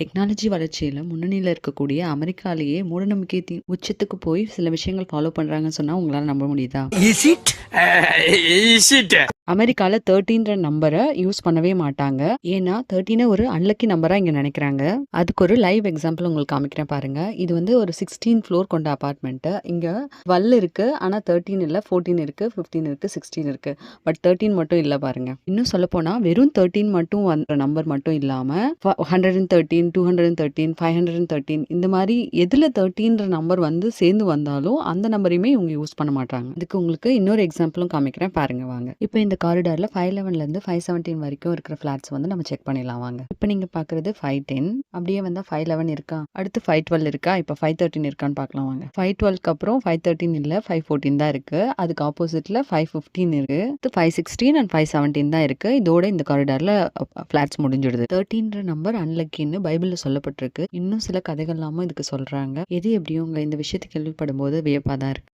Technology வளர்ச்சியில முன்னணியில இருக்கக்கூடிய அமெரிக்காலேயே மூடநம்பிக்கையத்தின் உச்சத்துக்கு போய் சில விஷயங்கள் ஃபாலோ பண்றாங்கன்னு சொன்னா உங்களால நம்ப முடியுதா? அமெரிக்கால 13ன்ற நம்பரை யூஸ் பண்ணவே மாட்டாங்க. ஏன்னா 13 ஒரு அன்லக்கி நம்பரா இங்க நினைக்கிறாங்க. அதுக்கு ஒரு லைவ் எக்ஸாம்பிள் உங்களுக்கு காமிக்கிறேன் பாருங்க. இது வந்து ஒரு 16 ஃப்ளோர் கொண்ட அபார்ட்மெண்ட். இங்க 12 இருக்கு. ஆனா 13 இல்ல. 14 இருக்கு, 15 இருக்கு, 16 இருக்கு. பட் 13 மட்டும் இல்ல பாருங்க. இன்னும் சொல்லப்போனா வெறும் 13 மட்டும் வந்த நம்பர் மட்டும் thousand two hundred and thirteen five hundred and thirteen இந்த மாதிரி எதில் தேர்ட்டின்ற நம்பர் வந்து சேர்ந்து வந்தாலும் அந்த நம்பரையுமே இவங்க யூஸ் பண்ண மாட்டாங்க. இதுக்கு உங்களுக்கு இன்னொரு எக்ஸாம்பிளும் காமிக்கிறேன். பாருங்க வாங்க. இப்போ இந்த காரிடாரில் ஃபைவ் லெவன்லேருந்து ஃபைவ் செவன்டீன் வரைக்கும் இருக்கிற ஃப்ளாட்ஸ் வந்து நம்ம செக் பண்ணிடலாம் வாங்க. இப்போ நீங்கள் பார்க்குறது ஃபைவ் டென் அப்படியே வந்தால் ஃபைவ் லெவன் இருக்கா? அடுத்து ஃபைவ் டுவெல் இருக்கா? இப்போ ஃபைவ் தேர்ட்டின் இருக்கான்னு பார்க்கலாம் வாங்க. ஃபைவ் டுவெல்க்கு அப்புறம் ஃபைவ் தேர்ட்டின் இல்லை ஃபைவ் ஃபோர்டீன் தான் இருக்குது அதுக்கு ஆப்போசிட்டில் ஃபைவ் ஃபிஃப்டீன் இருக்குது five sixteen and five seventeen தான் இருக்குது இதோட இந்த காரிடாரில் ஃப்ளாட்ஸ் முடிஞ்சிடுது. தேர்ட்டின்ற நம்பர் அன்லக்கின்னு பை பைபிளில் சொல்லப்பட்டிருக்கு. இன்னும் சில கதைகள்லாமும் இதுக்கு சொல்றாங்க. எது எப்படியும் இந்த விஷயத்தை கேள்விப்படும் போது வியப்பாக தான் இருக்கு.